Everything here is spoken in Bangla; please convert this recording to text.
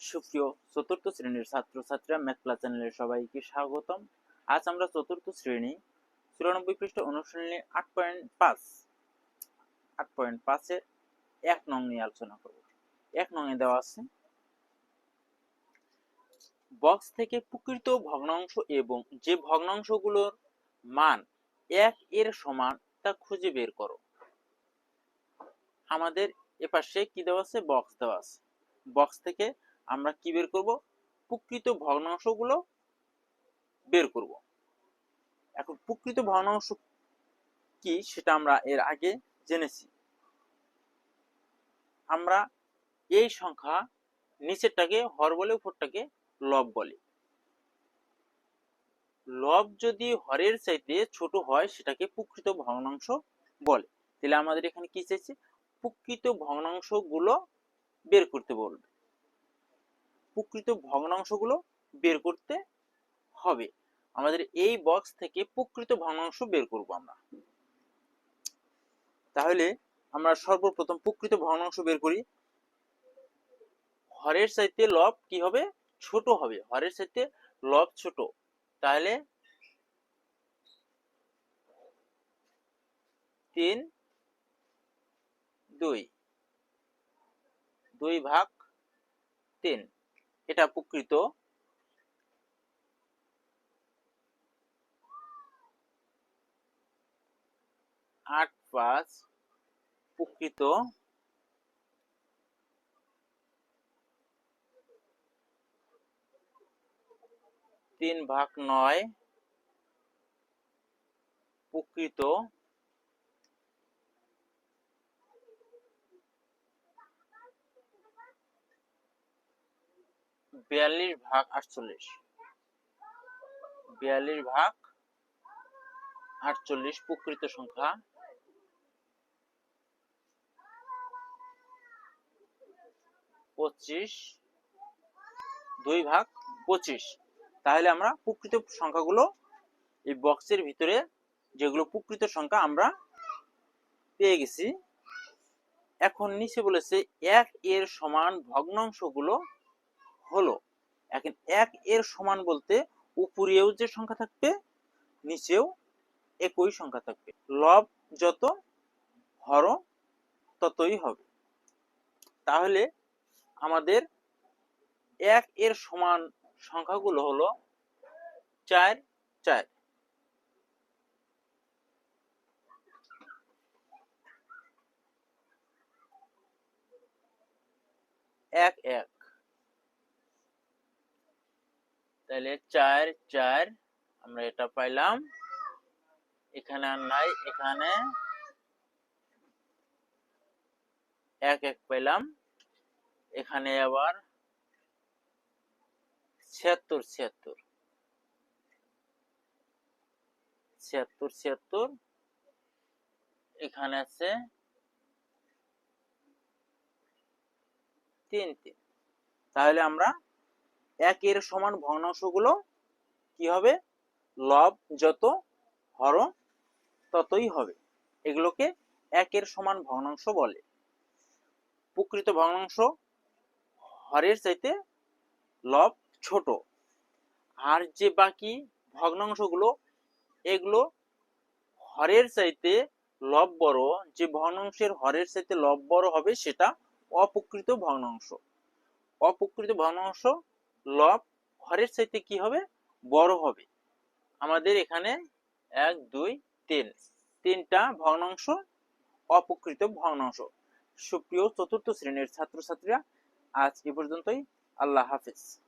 সুপ্রিয় চতুর্থ শ্রেণির ছাত্রছাত্রীরা ম্যাথ ক্লাস সবাইকে স্বাগতম। আজ আমরা চতুর্থ শ্রেণি চুরানব্বই পৃষ্ঠ অনুশীলনী আট পয়েন্ট পাঁচ, আট পয়েন্ট পাঁচের এক নং নিয়ে আলোচনা করব। এক নং এ দেওয়া আছে, বক্স থেকে প্রকৃত ভগ্নাংশ এবং যে ভগ্নাংশগুলোর মান এক এর সমান তা খুঁজে বের করো। আমাদের এপাশে কি দেওয়া আছে? বক্স দেওয়া আছে। বক্স থেকে আমরা কি বের করব? প্রকৃত ভগ্নাংশগুলো বের করব। এখন প্রকৃত ভগ্নাংশ কি সেটা আমরা এর আগে জেনেছি। আমরা এই সংখ্যা নিচেরটাকে হর বলে, উপরটাকে লব বলে। লব যদি হরের চাইতে ছোট হয়, সেটাকে প্রকৃত ভগ্নাংশ বলে। তাহলে আমাদের এখানে কি চাইছে? প্রকৃত ভগ্নাংশগুলো বের করতে বলবে। প্রকৃত ভগ্নাংশগুলো বের করতে হবে। আমাদের এই বক্স থেকে প্রকৃত ভগ্নাংশ বের করব আমরা। তাহলে আমরা সর্বপ্রথম প্রকৃত ভগ্নাংশ বের করি। হরের চাইতে লব কি হবে? ছোট হবে। হরের চাইতে লব ছোট। তাহলে তিন, দুই দুই ভাগ তিন। এটা প্রকৃত আট পাঁচ প্রকৃত তিন ভাগ নয় প্রকৃত বিয়াল্লিশ ভাগ আটচল্লিশ। বিয়াল্লিশ ভাগ আটচল্লিশ প্রকৃত সংখ্যা। পঁচিশ, দুই ভাগ পঁচিশ। তাহলে আমরা প্রকৃত সংখ্যাগুলো এই বক্সের ভিতরে যেগুলো প্রকৃত সংখ্যা আমরা পেয়ে গেছি। এখন নিচে বলেছে এক এর সমান ভগ্নাংশগুলো হলো। এখন এক এর সমান বলতে উপরেও যে সংখ্যা থাকবে, নিচেও একই সংখ্যা থাকবে। লব যত হর ততই হবে। তাহলে আমাদের এক এর সমান সংখ্যাগুলো হলো চার চার। এক এক। তাহলে চার চার, আমরা এটা পাইলাম। এখানে আর নাই, এখানে এক এক পেলাম এখানে আবার ছিয়াত্তর ছিয়াত্তর। ছিয়াত্তর ছিয়াত্তর। এখানে আছে তিন তিন। তাহলে আমরা একের সমান ভগ্নাংশগুলো কি হবে? লব যত হর ততই হবে। এগুলোকে একের সমান ভগ্নাংশ বলে। প্রকৃত ভগ্নাংশ হরের চাইতে লব ছোট। আর যে বাকি ভগ্নাংশগুলো, এগুলো হরের চাইতে লব বড়, যে ভগ্নাংশের হরের চাইতে লব বড় হবে সেটা অপ্রকৃত ভগ্নাংশ। অপ্রকৃত ভগ্নাংশ লব হরের চাইতে কি হবে? বড় হবে। আমাদের এখানে এক, দুই, তিন। তিনটা ভগ্নাংশ, অপকৃত ভগ্নাংশ। সুপ্রিয় চতুর্থ শ্রেণির ছাত্রছাত্রীরা, আজ এ পর্যন্তই। আল্লাহ হাফিজ।